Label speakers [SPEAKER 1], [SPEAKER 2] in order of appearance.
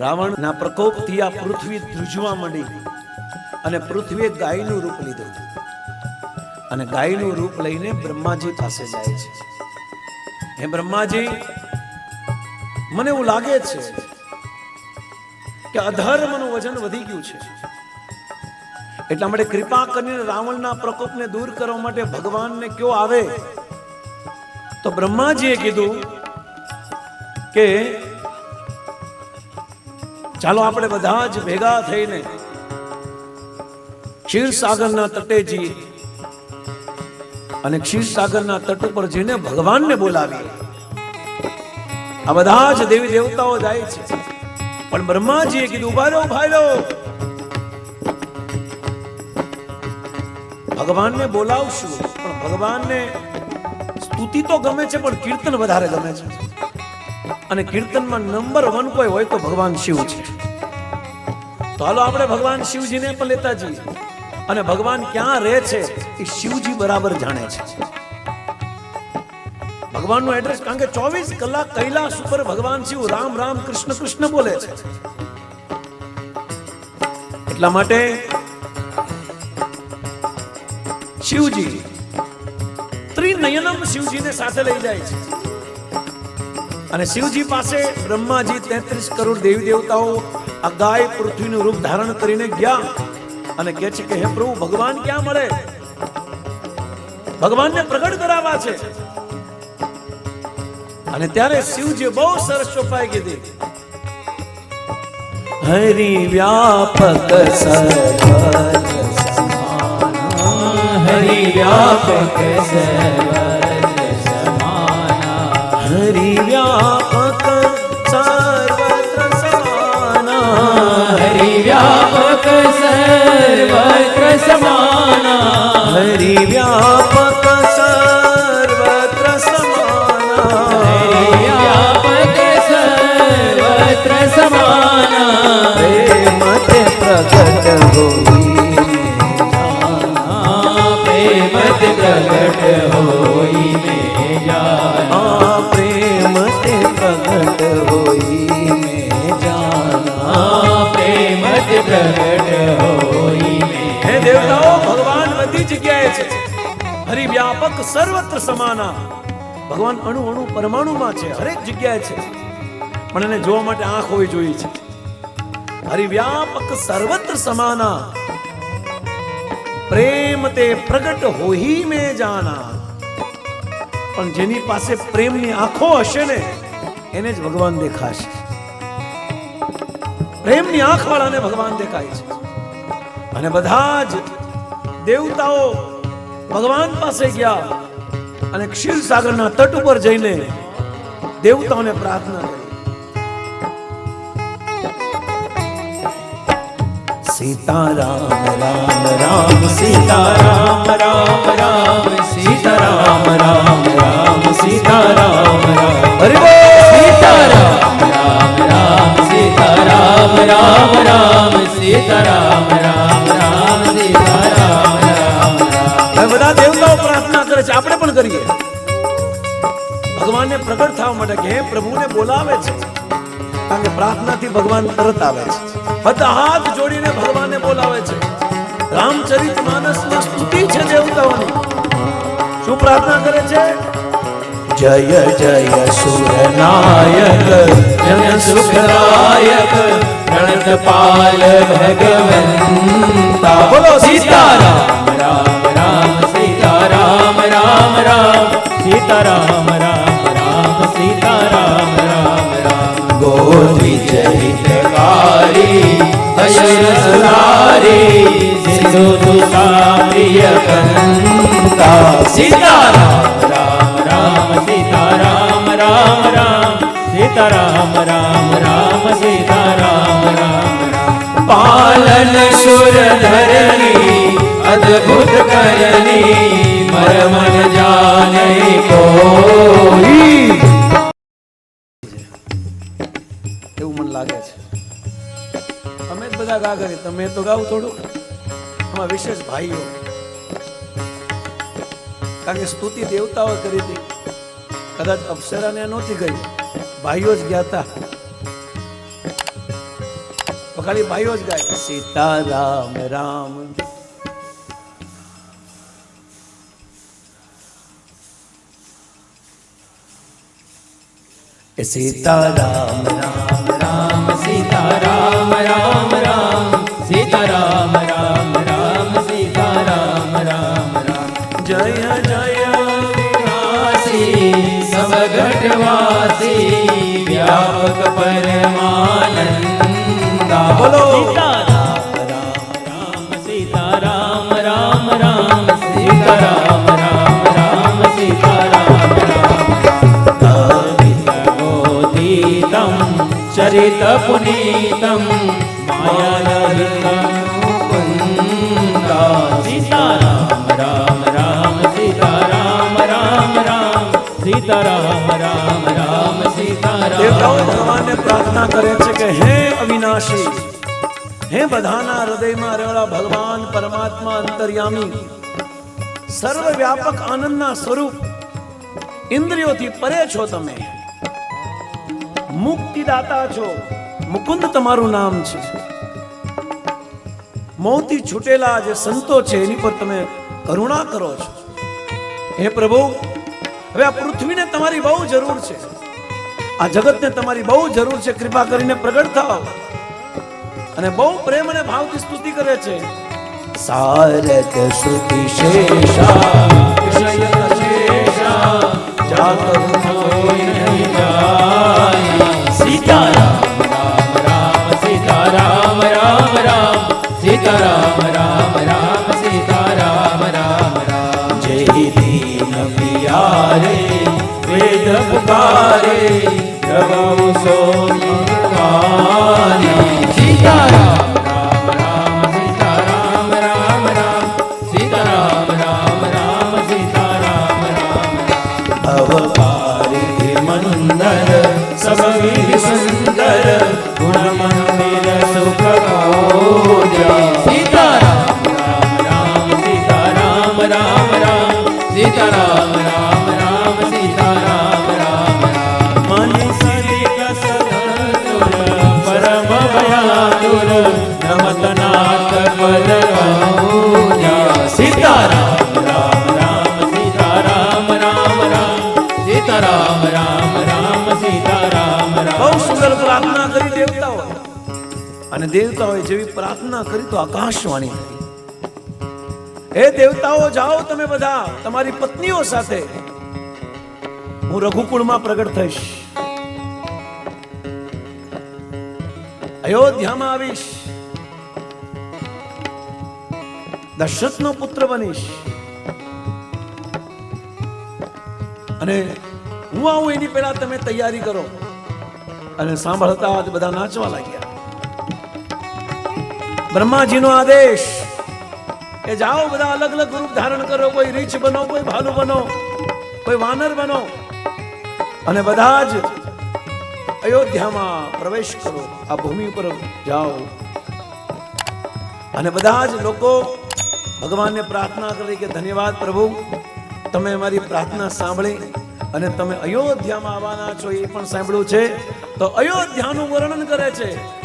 [SPEAKER 1] રાવણના પ્રકોપથી આ પૃથ્વી ધ્રુજવા માંડી અને પૃથ્વીએ ગાયનું રૂપ લીધું. અને ગાયનું રૂપ લઈને બ્રહ્માજી પાસે જાય છે. હે બ્રહ્માજી, મને એવું લાગે છે કે અધર્મનું વજન વધી ગયું છે. એટલા માટે કૃપા કરીને રાવણના પ્રકોપને દૂર કરવા માટે ભગવાનને કયો આવે? તો બ્રહ્માજીએ કીધું કે ચાલો આપણે બધા જ ભેગા થઈને ક્ષીરસાગરના તટે જઈએ અને ક્ષીરસાગરના તટ ઉપર જઈને ભગવાનને બોલાવીએ. આ બધા જ દેવી દેવતાઓ જાય છે. પણ બ્રહ્માજીએ કીધું, ઊભા રહો ઊભા રહો. ભગવાનને બોલાવશું, પણ ભગવાનને સ્તુતિ તો ગમે છે, પણ કીર્તન વધારે ગમે છે. અને કીર્તનમાં નંબર વન કોઈ હોય તો ભગવાન શિવ છે. તો હાલો આપણે ભગવાન શિવજીને પણ લેતા જઈએ. અને ભગવાન ક્યાં રહે છે એ શિવજી બરાબર જાણે છે. ભગવાનનું એડ્રેસ કારણ કે ચોવીસ કલાક કૈલાસ ઉપર ભગવાન શિવ રામ રામ કૃષ્ણ કૃષ્ણ બોલે છે. એટલા માટે શિવજી, ત્રિનયનમ શિવજીને સાથે લઈ જાય છે. અને શિવજી પાસે બ્રહ્માજી તેત્રીસ કરોડ દેવી દેવતાઓ આ ગાય પૃથ્વીનું રૂપ ધારણ કરીને ગયા અને કહે છે કે, હે પ્રભુ, ભગવાન ક્યાં મળે? ભગવાનને પ્રગટ કરાવવા છે. અને ત્યારે શિવજી બહુ સરસ ચોપાઈ કીધી. હરિ વ્યાપક સર્વ
[SPEAKER 2] હરિ વ્યાપક સર્વત્ર
[SPEAKER 1] સર્વત્ર સમાના
[SPEAKER 2] હરિ વ્યાપક સર્વત્ર સમાના
[SPEAKER 1] ભગવાન અણુ અણુ પરમાણુમાં છે, હરેક જગ્યાએ છે. પણ એને જોવા માટે આંખ હોવી જોઈએ છે. હરિ વ્યાપક સર્વત્ર સમાના પ્રેમ તે પ્રગટ હોહી મે જાના. પણ જેની પાસે પ્રેમની આંખો હશે ને, એને જ ભગવાન દેખાશે. પ્રેમની આંખ વાળાને ભગવાન દેખાય છે. અને બધા જ દેવતાઓ ભગવાન પાસે ગયા અને ક્ષીરસાગરના તટ ઉપર જઈને દેવતાઓને પ્રાર્થના કરી. સીતારામ, રામ રામ,
[SPEAKER 2] સીતારામ, રામ રામ, સીતારામ, રામ રામ, સીતારામ, રામ.
[SPEAKER 1] હરિ સીતા
[SPEAKER 2] સીતારામ, રામ રામ, સીતારામ, રામ રામ, સીતારામ સીતા રામ
[SPEAKER 1] કરે પણ કરીએ. ભગવાનને પ્રગટ થવા માટે કે પ્રભુને બોલાવે છે. કારણ કે પ્રાર્થનાથી ભગવાન તરત આવે છે. બધા હાથ જોડીને ભગવાનને બોલાવે છે. રામચરિત માનસમાં સ્તુતિ છે દેવતાઓની શું પ્રાર્થના કરે છે? જય જય સુરનાયક
[SPEAKER 2] જન સુખદાયક ગણતપાલ ભગવંતા.
[SPEAKER 1] બોલો
[SPEAKER 2] સીતારામ. સિંધુ તુષા પ્રિય કંતા સીતારામ રામ રામ સીતારામ રામ રામ સીતારામ રામ રામ સીતારામ રામ રામ પાલન સુર ધરણી અદ્ભુત કરણી મરમન જાને કોઈ
[SPEAKER 1] એવું મને લાગે છે અમે જ બધા ગા કરી તમે તો ગાવ થોડું આમાં વિશેષ ભાઈઓ. કારણ કે સ્તુતિ દેવતાઓ કરી હતી. કદાચ અપ્સરાને નહોતી ગઈ. ભાઈઓ જ ગયા હતા ખાલી ભાઈઓ જ ગાય. સીતા રામ રામ. સીતા રામ રામ.
[SPEAKER 2] મુકુન્દા સીતા राम राम રામ રામ સીતા રામ રામ રામ સીતા
[SPEAKER 1] દેવતાઓ ભગવાનને પ્રાર્થના કરે છે કે હે અવિનાશી હે બધાના હૃદયમાં રહેલા ભગવાન પરમાત્મા અંતર્યામી સર્વ વ્યાપક આનંદના સ્વરૂપ ઇન્દ્રિયોથી પરે છો તમે મુક્તિદાતા છો. મુકુંદ તમારું નામ છે મોતી છૂટેલા જે સંતો છે એની પર તમે કરુણા કરો છો. હે પ્રભુ હવે આ પૃથ્વીને તમારી બહુ જરૂર છે. આ જગતને તમારી બહુ જરૂર છે કૃપા કરીને પ્રગટ થાઓ. અને બહુ પ્રેમ અને ભાવથી સ્તુતિ કરે છે. સારદ શ્રુતિ શેષા.
[SPEAKER 2] પિયારે વેદ પુકારે પ્રભુ સોનિવાને સબ વિધિ સુંદર ગુણ મંદિર સુખ ભોજા સીતારામ રામ રામ સીતારામ રામ રામ સીતારામ રામ રામ સીતારામ રામ રામ મન શ્રી કસતુર પરમ ભયાતુર નમતનાથ પદ પૂજા સીતારામ રામ રામ સીતારામ રામ રામ સીતારામ રામ રામ સીતારામ
[SPEAKER 1] બહુ સુંદર પ્રાર્થના કરી દેવતાઓ. અને દેવતાઓએ જેવી પ્રાર્થના કરી તો આકાશવાણી. હે દેવતાઓ, જાઓ તમે બધા તમારી પત્નીઓ સાથે. હું રઘુકુળમાં પ્રગટ થઈશ. અયોધ્યામાં આવીશ. દશરથનો પુત્ર બનીશ. અને હું આવું એની પહેલા તમે તૈયારી કરો. અને સાંભળતા જ બધા નાચવા લાગ્યા. બ્રહ્માજીનો આદેશ એ જાઓ બધા અલગ અલગ રૂપ ધારણ કરો, કોઈ રીછ બનો, કોઈ ભાલુ બનો, કોઈ વાનર બનો, અને બધા જ અયોધ્યામાં પ્રવેશ કરો, આ ભૂમિ ઉપર જાઓ. અને બધા જ લોકો ભગવાનને પ્રાર્થના કરી કે ધન્યવાદ પ્રભુ, તમે મારી પ્રાર્થના સાંભળી અને તમે અયોધ્યામાં આવવાના છો એ પણ સાંભળ્યું છે. તો અયોધ્યાનું વર્ણન કરે છે.